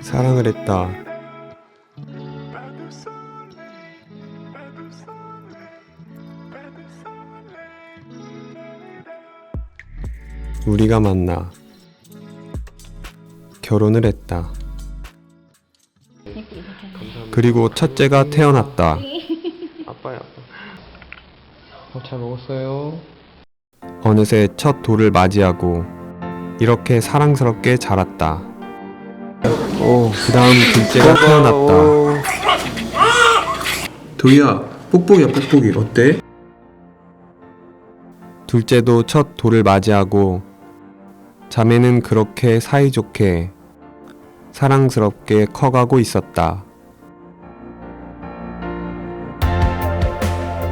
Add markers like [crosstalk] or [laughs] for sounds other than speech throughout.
사랑을 했다. 우리가 만나 결혼을 했다. 그리고 첫째가 태어났다. 아빠야 아빠 어, 잘 먹었어요 어느새 첫 돌을 맞이하고 이렇게 사랑스럽게 자랐다. 오, 그 다음 둘째가 태어났다. 도희야, 뽁뽁이야, 뽁뽁이. 어때? 둘째도 첫 돌을 맞이하고 자매는 그렇게 사이좋게 사랑스럽게 커가고 있었다.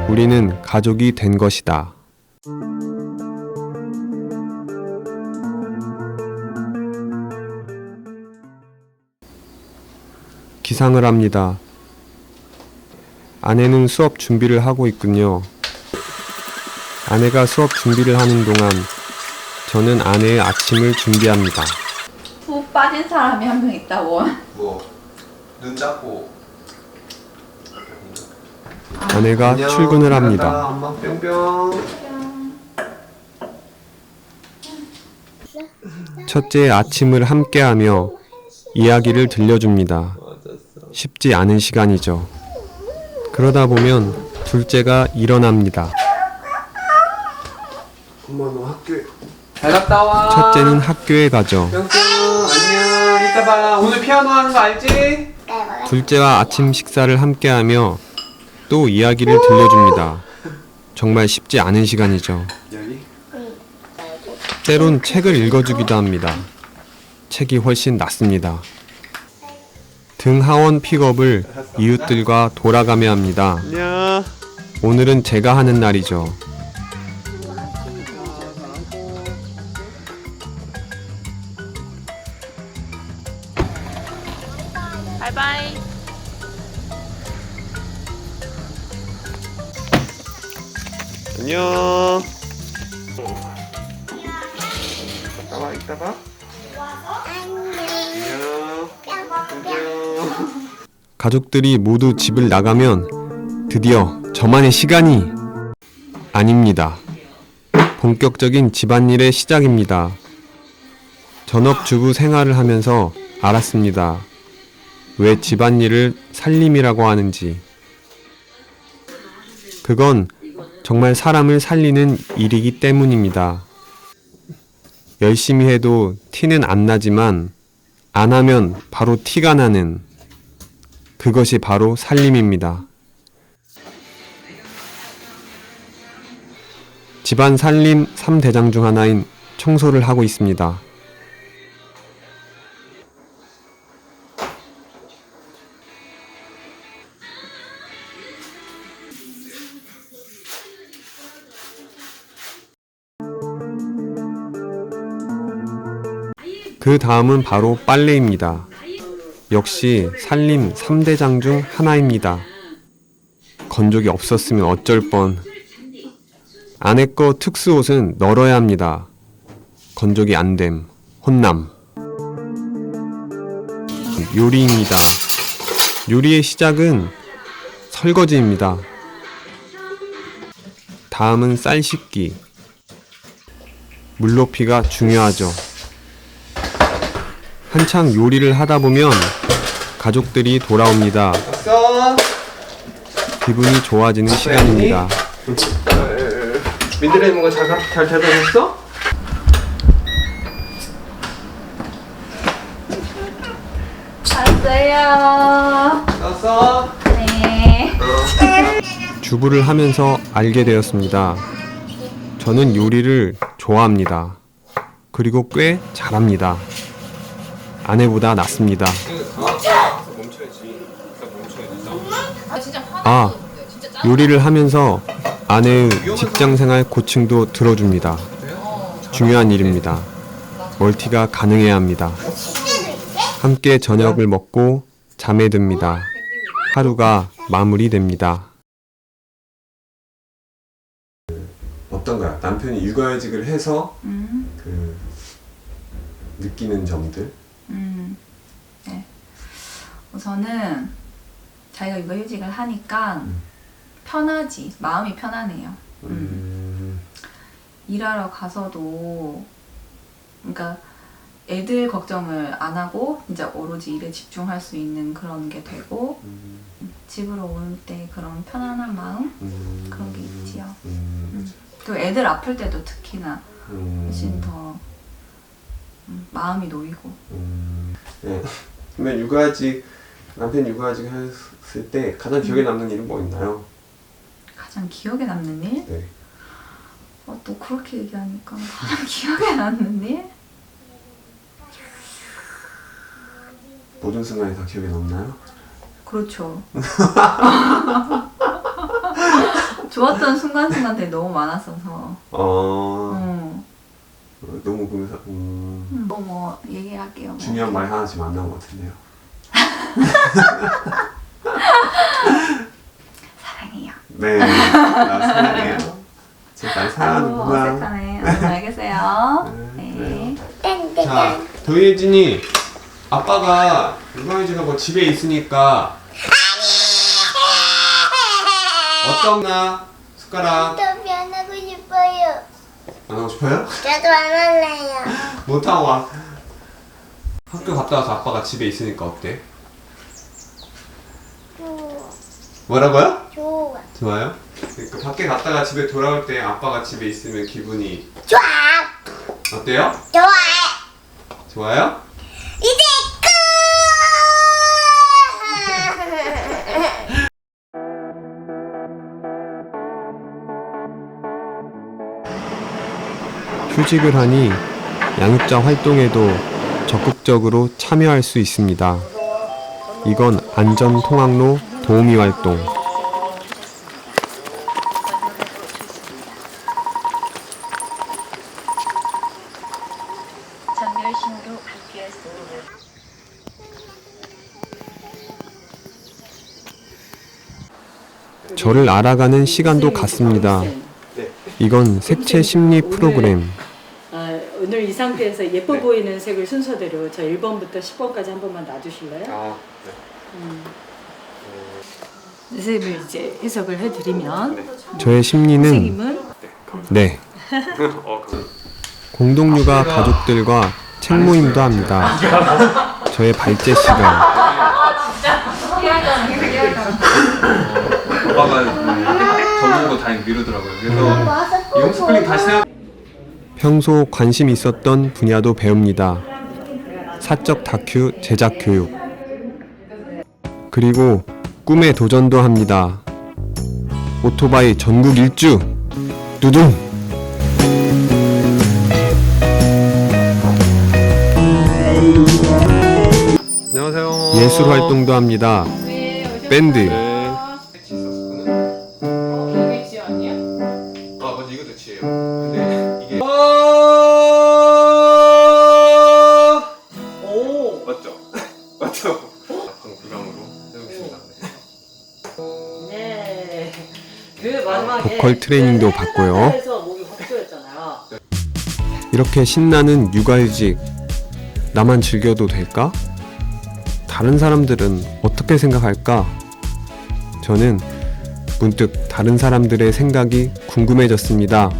우리는 가족이 된 것이다. 기상을 합니다. 아내는 수업 준비를 하고 있군요. 아내가 수업 준비를 하는 동안 저는 아내의 아침을 준비합니다. 푹 빠진 사람이 한 명 있다고. 뭐, 눈 닦고. 아내가 출근을 합니다. 엄마 뿅뿅 첫째의 아침을 함께하며 이야기를 들려줍니다. 쉽지 않은 시간이죠. 그러다 보면 둘째가 일어납니다. 엄마 너 학교에 잘 갔다 와 첫째는 학교에 가죠. 뿅뿅 안녕 이따 봐 오늘 피아노 하는 거 알지? 둘째와 아침 식사를 함께하며 또 이야기를 들려줍니다. 정말 쉽지 않은 시간이죠. 여기 때론 책을 읽어주기도 합니다. 책이 훨씬 낫습니다. 등 하원 픽업을 이웃들과 돌아가며 합니다. 안녕 오늘은 제가 하는 날이죠. 가족들이 모두 집을 나가면 드디어 저만의 시간이 아닙니다. 본격적인 집안일의 시작입니다. 전업주부 생활을 하면서 알았습니다. 왜 집안일을 살림이라고 하는지. 그건 정말 사람을 살리는 일이기 때문입니다. 열심히 해도 티는 안 나지만 안 하면 바로 티가 나는 그것이 바로 살림입니다. 집안 살림 3대장 중 하나인 청소를 하고 있습니다. 그 다음은 바로 빨래입니다. 역시 살림 3대장 중 하나입니다. 건조기 없었으면 어쩔 뻔. 아내 거 특수 옷은 널어야 합니다. 건조기 안 됨. 혼남. 요리입니다. 요리의 시작은 설거지입니다. 다음은 쌀 씻기. 물높이가 중요하죠. 한창 요리를 하다 보면 가족들이 돌아옵니다. 왔어 기분이 좋아지는 시간입니다. 민들레 있는 거잘잘 대단했어? 왔어요. 왔어 네. 주부를 하면서 알게 되었습니다. 저는 요리를 좋아합니다. 그리고 꽤 잘합니다. 아내보다 낫습니다. 아, 요리를 하면서 아내의 직장 생활 고충도 들어줍니다. 중요한 일입니다. 멀티가 가능해야 합니다. 함께 저녁을 먹고 잠에 듭니다. 하루가 마무리됩니다. 어떤가요? 남편이 육아휴직을 해서 음, 그 느끼는 점들. 음, 네. 우선은 자기가 육아 휴직을 하니까 음. 편하지. 마음이 편하네요. 음. 음. 일하러 가서도 그러니까 애들 걱정을 안 하고 진짜 오로지 일에 집중할 수 있는 그런 게 되고 음. 집으로 올 때 그런 편안한 마음 음. 그런 게 있지요. 음. 그 애들 아플 때도 특히나 음. 훨씬 더 음, 마음이 놓이고 음. 네. 그러면 육아직 남편 육아직 했을 때 가장 음. 기억에 남는 일은 뭐 있나요? 가장 기억에 남는 일? 네. 어, 또 그렇게 얘기하니까 가장 [laughs] 기억에 남는 일? 모든 순간이 다 기억에 남나요? 그렇죠. [laughs] 좋았던 순간순간들이 너무 많았어서 어. 음. 너무 보면서 음. 뭐, 뭐 얘기할게요. 뭐. 중요한 말이 하나씩 만난 것 같은데요. 사랑해요. 네. 나 사랑해요. 제날 아우 사랑하는구나. 어색하네. 어, 알겠어요. 네, 네. 자, 도예진이 아빠가 육아휴직하고 집에 있으니까 어떻나 숟가락. 안 하고 싶어요? 저도 안 할래요. 못하고 와. 학교 갔다 와서 아빠가 집에 있으니까 어때? 좋아. 뭐라고요? 좋아. 좋아요? 그러니까 밖에 갔다가 집에 돌아올 때 아빠가 집에 있으면 기분이 좋아. 어때요? 좋아. 좋아요? 휴직을 하니 양육자 활동에도 적극적으로 참여할 수 있습니다. 이건 안전 통학로 도우미 활동. 저를 알아가는 시간도 갖습니다. 이건 색채 심리 프로그램. 아, 상태에서 예뻐 보이는 색을 순서대로 저 1번부터 10번까지 한 번만 놔주실래요? 선생님을 이제 해석을 해드리면 저의 심리는 선생님은 네. 공동육아 가족들과 책 모임도 합니다. 저의 발제 시간. 오빠가 저보고 다 미루더라고요. 그래서 이 홈스쿨링 다시 생각. 평소 관심 있었던 분야도 배웁니다. 사적 다큐 제작 교육. 그리고 꿈에 도전도 합니다. 오토바이 전국 일주. 두둥. 안녕하세요. 예술 활동도 합니다. 밴드. 보컬 트레이닝도 받고요. 이렇게 신나는 육아휴직 나만 즐겨도 될까? 다른 사람들은 어떻게 생각할까? 저는 문득 다른 사람들의 생각이 궁금해졌습니다.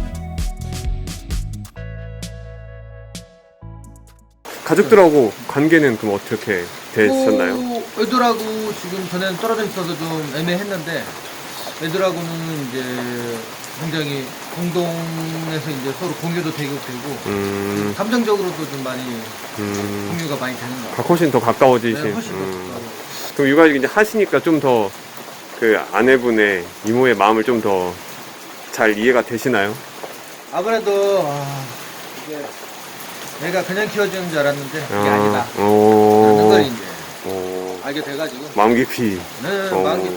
가족들하고 관계는 그럼 어떻게 어, 애들하고 지금 전에는 떨어져 있어서 좀 애매했는데 애들하고는 이제 굉장히 공동에서 이제 서로 공유도 되고 되고 음, 감정적으로도 좀 많이 음, 공유가 많이 되는 것 같아요. 훨씬 더 가까워지신. 네, 훨씬 더 음. 좋더라고요. 그럼 육아휴직 이제 하시니까 좀 더 그 아내분의 이모의 마음을 좀 더 잘 이해가 되시나요? 아무래도 아, 이게 내가 그냥 키워주는 줄 알았는데 그게 아, 니다 오. 라는 걸 이제 오. 알게 돼가지고 마음 깊이. 네, 어. 마음 깊이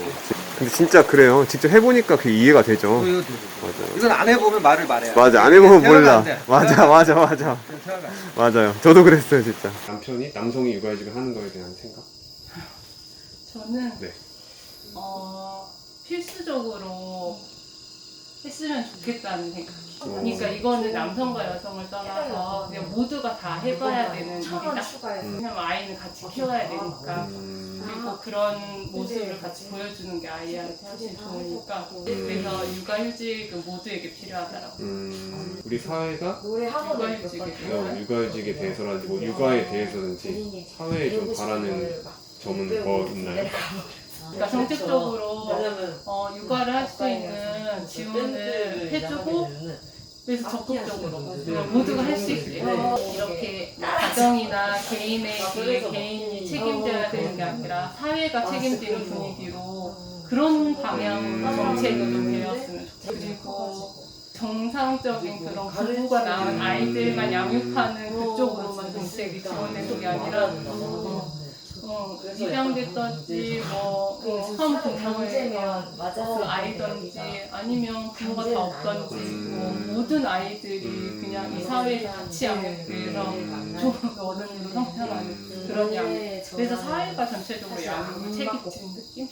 근데 진짜 그래요. 직접 해보니까 그게 이해가 되죠. 어, 이거. 맞아요. 이건 안 해보면 말을 말해야 맞아. 안 해보면 태어나면 몰라. 안 돼. 맞아, 맞아, 맞아. 태어나. 맞아요. 저도 그랬어요, 진짜. 남편이 남성이 육아휴직을 하는 거에 대한 생각? 저는 네. 어, 필수적으로 했으면 좋겠다는 생각. 그러니까 이거는 남성과 여성을 떠나서 그냥 모두가 다 해봐야 되는 일이다. 왜냐면 아이는 같이 키워야 되니까. 그리고 그런 모습을 같이 보여주는 게 아이한테 훨씬 좋으니까. 그래서 육아휴직은 모두에게 필요하더라고요. 음, 우리 사회가 육아휴직에 어, 육아휴직에 대해서라든지 뭐 육아에 대해서든지 사회에 좀 바라는 점은 더 있나요? 그러니까 정책적으로 어, 육아를 할 수 있는 지원을 해주고 그래서 적극적으로 모두가 할 수 있게 이렇게 가정이나 개인에게 개인이 책임져야 되는 게 아니라 사회가 책임지는 분위기로 그런 방향 정책을 좀 되었으면 좋겠고 그리고 정상적인 그런 부부가 낳은 아이들만 양육하는 그쪽으로만 정책이 지원되는 게 아니라 어, 입양됐든지 뭐 어, 성부모의 그 아이든지 아니면 부모가 다 없든지 뭐 모든 아이들이 그냥 이 사회에서 같이 양육돼서 좋은 어른으로 성장하는 그런 양육. 그래서 사회가 전체적으로 양육을 책임지는 느낌?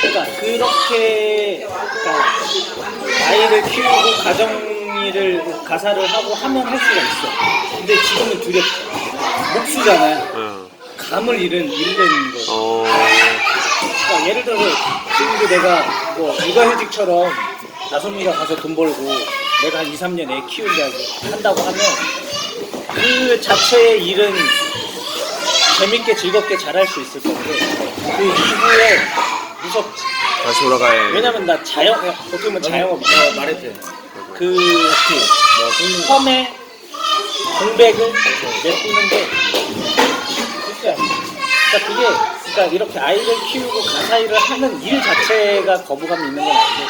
그러니까 그렇게 그러니까 아이를 키우고 가정일을 가사를 하고 하면 할 수가 있어. 근데 지금은 두렵죠. 목수잖아요. 감을 잃은 잃는 거죠. 그러니까 예를 들어서 지금도 내가 뭐 육아휴직처럼 나선미가 가서 돈 벌고 내가 한 2, 3년 애 키운다고 한다고 하면 그 자체의 일은 재밌게 즐겁게 잘할 수 있을 건데 그 이후에 무섭지. 다시 돌아가야 왜냐면 나 자영 어떻게 보면 자영업이야 말했대. 그 어떻게 처음에 공백을 메꾸는 게 그러니까 그게 그러니까 이렇게 아이를 키우고 가사 일을 하는 일 자체가 거부감이 있는 건 아닌데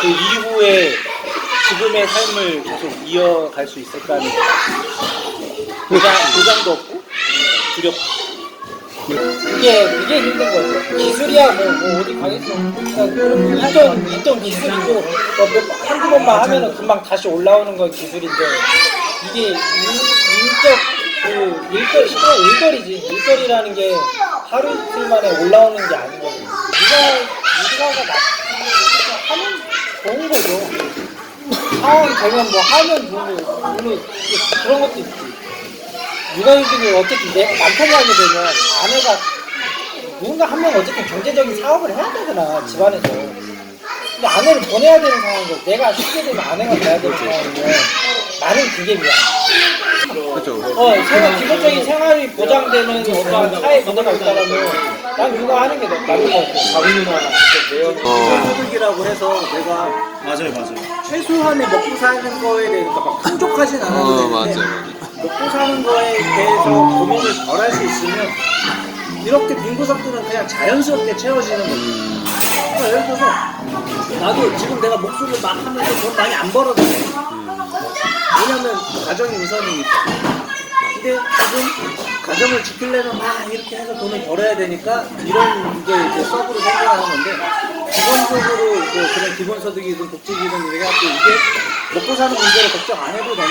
그 이후에 지금의 삶을 계속 이어갈 수 있을까 하는 보장, 보장도 없고 두렵고 이게 이게 힘든 거죠. 기술이야 뭐, 뭐 어디 가겠어. 그러니까 있던 기술이고 뭐 몇- 한두 번만 하면은 금방 다시 올라오는 건 기술인데 이게 일, 일적 그 일거리 시간 일거리지 일거리라는 게 하루 이틀 만에 올라오는 게 아닌 거죠. 육아 육아가 나 하면 좋은 거죠. 상황이 되면 뭐 하면 좋은 거고 물론 그런 것도 있지. 육아휴직을 어쨌든 내 남편이 하게 되면 아내가 누군가 한 명 어쨌든 경제적인 사업을 해야 되잖아 집안에서 근데 아내를 보내야 되는 상황이고 내가 쉬게 되면 아내가 돼야 되는 상황인데 나는 그게 미안 그렇죠. 어 생활 기본적인 생활이 보장되는 어떤 사회 문화가 있다라면 난게더 맞는 것 같아 작은 누나랑 소득이라고 해서 내가 맞아요 맞아요. 최소한의 먹고 사는 거에 대해서 막 풍족하진 않아도 되는데 먹고 사는 거에 대해서 고민을 덜 할 수 있으면 이렇게 빈 구석들은 그냥 자연스럽게 채워지는 거지. 그러니까 예를 들어서 나도 지금 내가 목소리를 막 하면서 돈 많이 안 벌어도 돼. 왜냐면 가정이 우선이니까. 근데 지금 가정을 지키려면 막 이렇게 해서 돈을 벌어야 되니까 이런 게 이제 서브로 생겨나는 건데 기본적으로 뭐 그런 기본소득이든 복지기든 이래갖고 이게 먹고 사는 문제를 걱정 안 해도 되면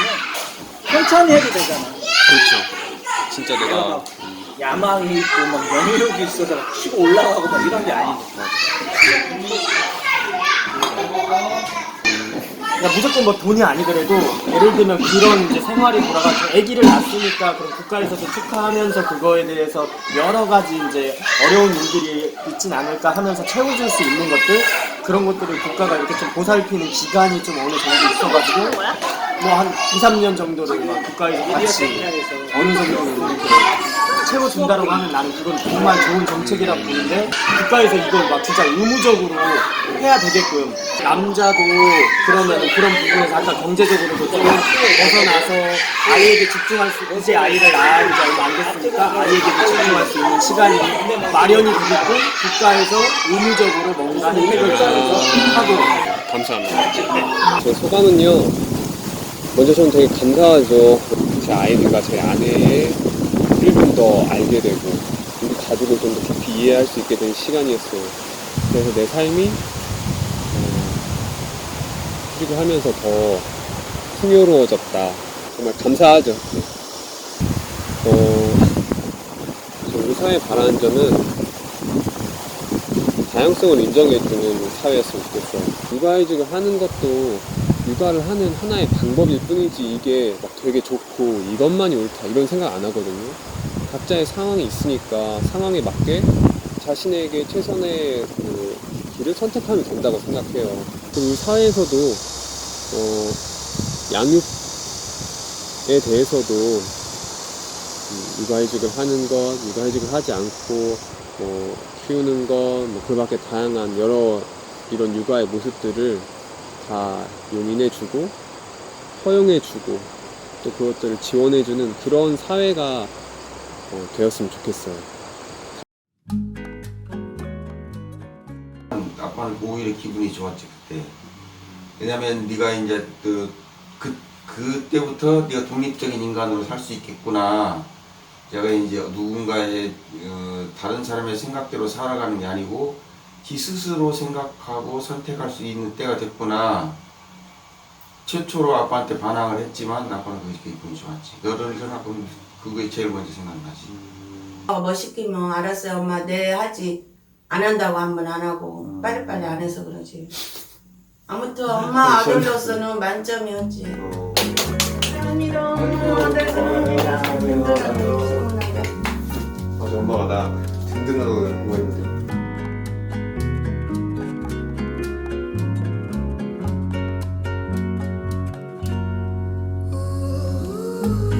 천천히 해도 되잖아. 그렇죠. 진짜 막 야망이 있고 막 명예욕이 있어서 막 치고 올라가고 막 이런 게 아니니까. 그러니까 무조건 뭐 돈이 아니더라도 예를 들면 그런 이제 생활이 돌아가서 아기를 낳았으니까 그럼 국가에서도 축하하면서 그거에 대해서 여러 가지 이제 어려운 일들이 있진 않을까 하면서 채워줄 수 있는 것들? 그런 것들을 국가가 이렇게 좀 보살피는 기간이 좀 어느 정도 있어가지고 뭐한 2, 3년 정도를 막 국가에서 같이 어느 정도는 이렇게 채워준다라고 하면 나는 그건 정말 좋은 정책이라고 보는데 국가에서 이걸 막 진짜 의무적으로 해야 되게끔 남자도 그러면 그런 부분에서 아까 경제적으로도 좀 벗어나서 아이에게 집중할 수 이제 아이를 낳은 지 얼마 안 됐으니까 아이에게 집중할 수 있는 시간이 마련이 되게끔 국가에서 의무적으로 뭔가 혜택을 주면서 하고 감사합니다. 제 소감은요. 먼저 저는 되게 감사하죠. 제 아이들과 제 아내의 를좀더 알게 되고 우리 가족을 좀 더 깊이 이해할 수 있게 된 시간이었어요. 그래서 내 삶이 휴직을 하면서 더 풍요로워졌다. 정말 감사하죠. 네. 어, 저 우리 사회 바라는 점은 다양성을 인정해주는 사회였으면 좋겠어요. 육아휴직을 하는 것도 육아를 하는 하나의 방법일 뿐이지 이게 막 되게 좋고 이것만이 옳다 이런 생각 안 하거든요. 각자의 상황이 있으니까 상황에 맞게 자신에게 최선의 그 길을 선택하면 된다고 생각해요. 그리고 사회에서도 어, 양육에 대해서도 음, 육아휴직을 하는 것, 육아휴직을 하지 않고 뭐 키우는 것, 뭐 그밖에 다양한 여러 이런 육아의 모습들을 다 용인해주고 허용해주고 또 그것들을 지원해주는 그런 사회가 어, 되었으면 좋겠어요. 아빠는 오히려 기분이 좋았지 그때. 왜냐면 네가 이제 그, 그 그때부터 네가 독립적인 인간으로 살 수 있겠구나. 제가 이제 누군가의 어, 다른 사람의 생각대로 살아가는 게 아니고 지 스스로 생각하고 선택할 수 있는 때가 됐구나. 최초로 아빠한테 반항을 했지만 아빠는 그게 기분이 좋았지. 너를 생각하면 그게 제일 먼저 생각나지. 어, 멋있기면 알았어요. 엄마 네 하지. 안 한다고 한 번 안 하고. 빨리빨리 안 해서 그러지. 아무튼 엄마 아들로서는 만점이었지. 감사합니다. 아들 사랑합니다. 맞아, 엄마가 나 든든하다고 공부했는데. 우